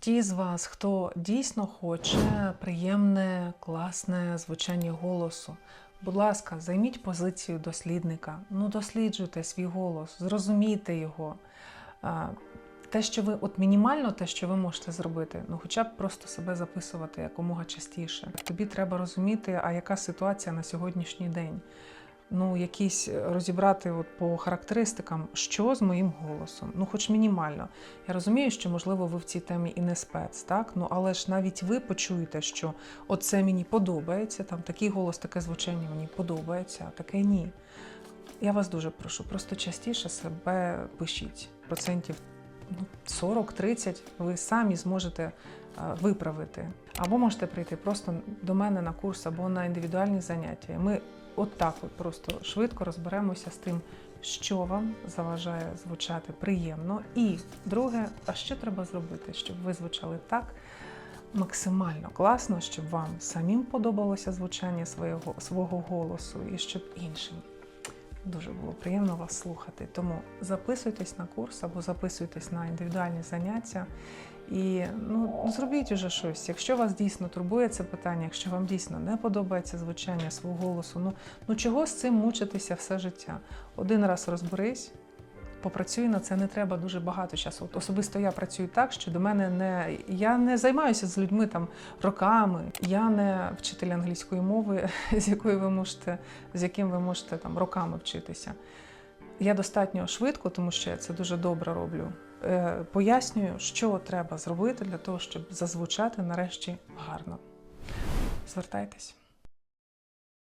Ті з вас, хто дійсно хоче приємне, класне звучання голосу, будь ласка, займіть позицію дослідника. Ну, досліджуйте свій голос, зрозумійте його. Те, що ви, от мінімально те, що ви можете зробити, ну хоча б просто себе записувати якомога частіше. Тобі треба розуміти, а яка ситуація на сьогоднішній день. Ну, якісь розібрати от по характеристикам, що з моїм голосом, ну, хоч мінімально. Я розумію, що можливо ви в цій темі і не спец, так? Ну але ж навіть ви почуєте, що оце мені подобається, там такий голос, таке звучання мені подобається, а таке ні. Я вас дуже прошу, просто частіше себе пишіть. Процентів 40-30 ви самі зможете виправити. Або можете прийти просто до мене на курс або на індивідуальні заняття. Ми от так от просто швидко розберемося з тим, що вам заважає звучати приємно. І друге, а що треба зробити, щоб ви звучали так максимально класно, щоб вам самим подобалося звучання свого, свого голосу і щоб іншим дуже було приємно вас слухати. Тому записуйтесь на курс або записуйтесь на індивідуальні заняття. І ну, зробіть уже щось. Якщо вас дійсно турбує це питання, якщо вам дійсно не подобається звучання свого голосу, ну, ну чого з цим мучитися все життя? Один раз розберись, попрацюй на це не треба дуже багато часу. От особисто я працюю так, що до мене не я не займаюся з людьми там роками. Я не вчитель англійської мови, з якою ви можете, з яким ви можете там роками вчитися. Я достатньо швидко, тому що я це дуже добре роблю. е, Пояснюю, що треба зробити для того, щоб зазвучати нарешті гарно. Звертайтесь.